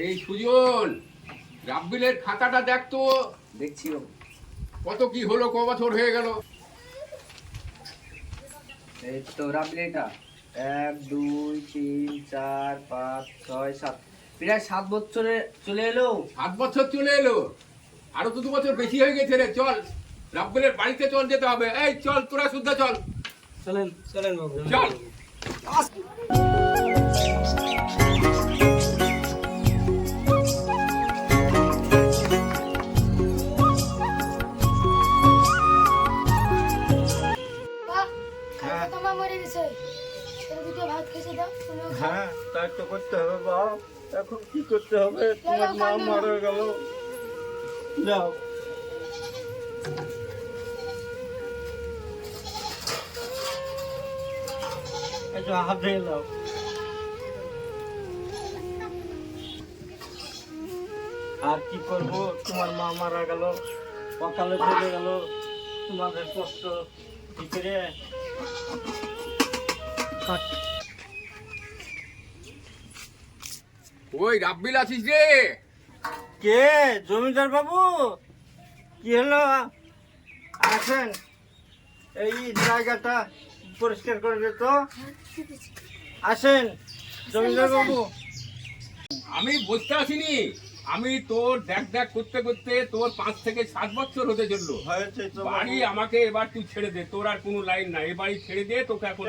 এই সুজন রাব্বিলের খাতাটা দেখ তো। দেখছি কত কি হলো ক বছর হয়ে গেল? এই তো রাবলিটা এক দুই তিন চার পাঁচ ছয় সাত। প্রায় সাত বছরে চলে এলো। সাত বছর চলে এলো? আরও তো দু বছর বেশি হয়ে গেছে রে চল। রাব্বিলের বাড়িতে চল যেতে হবে। এই চল তোরা শুদ্ধ চল। চলেন চলেন বাবু। চল। দুটো দাও তুমিও হ্যাঁ তাই তো করতে হবে বাপ এখন কি করতে হবে? তোমার মা মারা গেল। যাও। একটু হাতে এলাও আর কি করব? তোমার মা মারা গেল সকালে চলে গেল। তোমাদের কষ্ট কি করে ওই রাব্বিল আছিস রে। কে? জমিদার বাবু? কি হলো? আসেন। এই জায়গাটা পরিষ্কার করে দে তো। আসেন জমিদার বাবু। আমি বসতে আসিনি। আমি তোর দেখ দেখ করতে করতে তোর পাঁচ থেকে সাত বছর হতে চলল। বাড়ি আমাকে এবার তুই ছেড়ে দে তোর আর কোনো লাইন নাই। এ বাড়ি ছেড়ে দে তোকে এখন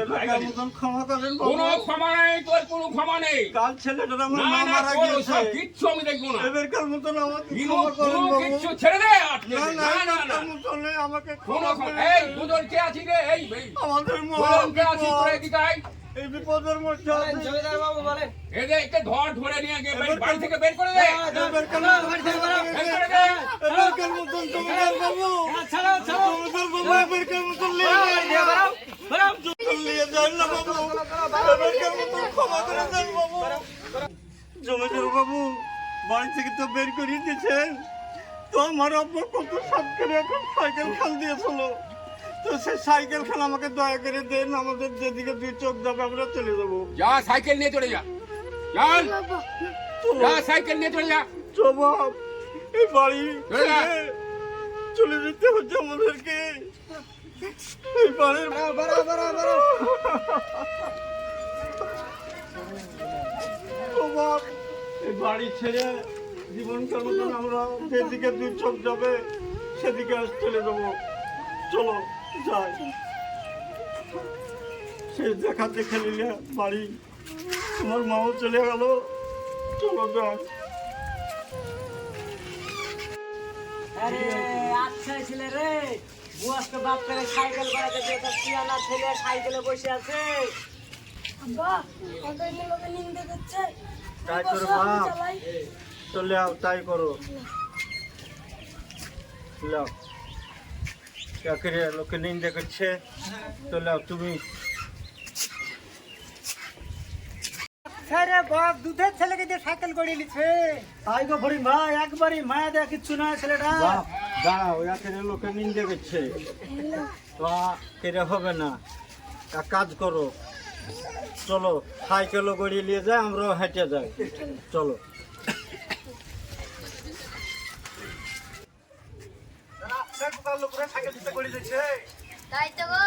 কোনো ক্ষমা নেই তোর কোনো ক্ষমা নেই। কাল ছেলেটার আমার মা মারা গিয়েছে। কিচ্ছু আমি দেখব না। এবারকার মতন আমাকে ক্ষমা করেন বাবু। কিচ্ছু ছেড়ে দে না না না না না। মতন আমাকে কোনো ক্ষমা এই। দুজন কে আছি রে এই আমাদের মা কে আছি। তোরা এদিকে আয়। এই বিপদের মধ্যে আছি। জমিদার বাবু বলেন। এদেরকে ধর ধরে নিয়ে গিয়ে বাড়ি- বাড়ি থেকে বের করে দে। এবারকার মতন বের করে দে। এবারকার মতন জমিদার বাবু? জমিদার বাবু এবারকার মতন নিয়ে যান। জমিদার নিয়ে যান না বাবু। মতন ক্ষমা করে দেন বাবু? জমিদার বাবু বাড়ি থেকে তো বের করিয়ে দিয়েছেন। তো আমার আব্বা কত সাত করে এখন সাইকেল খান দিয়েছিল তো সেই সাইকেল আমাকে দয়া করে দেন আমাদের যেদিকে দুই চোখ যাবে আমরা চলে যাব। যা সাইকেল নিয়ে চলে যা। চল। যা সাইকেল নিয়ে চলে যা। জবাব এই বাড়ি চলে যেতে হচ্ছে আমাদেরকে। এই বাড়ির জবাব এই বাড়ি ছেড়ে জীবনকাল মতন আমরা যেদিকে দুই চোখ যাবে সেদিকে চলে যাব। চলো। সে দেখা দেখে নিলে বাড়ি। তোমার মাও চলে গেল। চলো যাই। আরে আচ্ছা ছেলে রে বুয়াসকে বাপ করে সাইকেল করাতে যে পিয়ানা ছেলে সাইকেলে বসে আছে। তাই বাপ। চলে আও তাই করো। লাও চাকরি লোকে নিন্দে করছে চলে আও তুমি। রে বাপ দুধের ছেলেকে সাইকেল করে তাই গো ভরি ভাই একবারই মায়া দেয়া কিচ্ছু না ছেলেটা। দাঁড়াও লোকে নিন্দে তো কেড়ে হবে না। এক কাজ করো। চলো সাইকেলও গড়িয়ে নিয়ে যায় আমরাও হেঁটে যাই। চলো। তাই তো গো।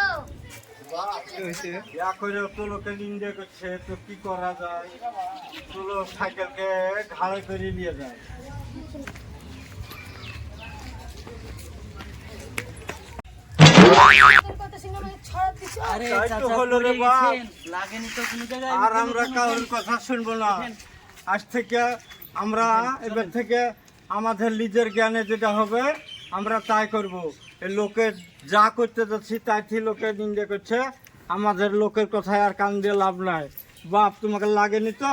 এখন তো লোকে নিন্দে করছে তো কি করা যায়? সাইকেলকে ঘাড়ে করে নিয়ে যায়। আর আমরা কারোর কথা শুনব না। আজ থেকে আমরা এবার থেকে আমাদের নিজের জ্ঞানে যেটা হবে আমরা তাই করব। লোকের যা করতে যাচ্ছি, তাই থেকে লোকে নিন্দে করছে। আমাদের লোকের কথায় আর কান দিয়ে লাভ নাই। বাপ, তোমাকে লাগেনি তো?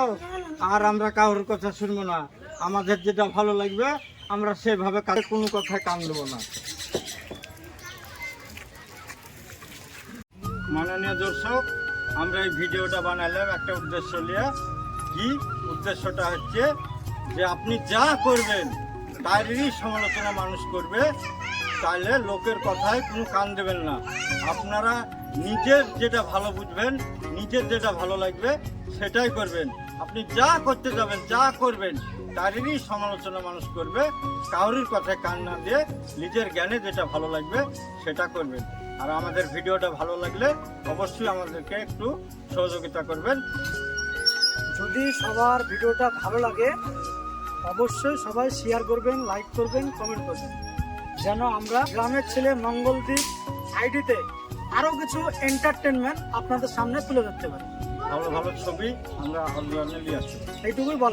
আর আমরা কারোর কথা শুনব না। আমাদের যেটা ভালো লাগবে, আমরা সেভাবে কোনো কথায় কান দেবো না। মাননীয় দর্শক, আমরা এই ভিডিওটা বানালাম একটা উদ্দেশ্য নিয়ে। কি? উদ্দেশ্যটা হচ্ছে যে আপনি যা করবেন তারই সমালোচনা মানুষ করবে তাহলে লোকের কথায় কোনো কান দেবেন না। আপনারা নিজের যেটা ভালো বুঝবেন, নিজের যেটা ভালো লাগবে, সেটাই করবেন। আপনি যা করতে যাবেন, যা করবেন তারই সমালোচনা মানুষ করবে কাউরির কথায় কান না দিয়ে নিজের জ্ঞানে যেটা ভালো লাগবে, সেটা করবেন। আর আমাদের ভিডিওটা ভালো লাগলে অবশ্যই আমাদেরকে একটু সহযোগিতা করবেন। যদি সবার ভিডিওটা ভালো লাগে অবশ্যই সবাই শেয়ার করবেন লাইক করবেন কমেন্ট করবেন। যেন আমরা গ্রামের ছেলে মঙ্গলদ্বীপ আইডিতে আরও কিছু এন্টারটেনমেন্ট আপনাদের সামনে তুলে ধরতে পারি। ভালো ভালো ছবি আমরা এইটুকুই বলা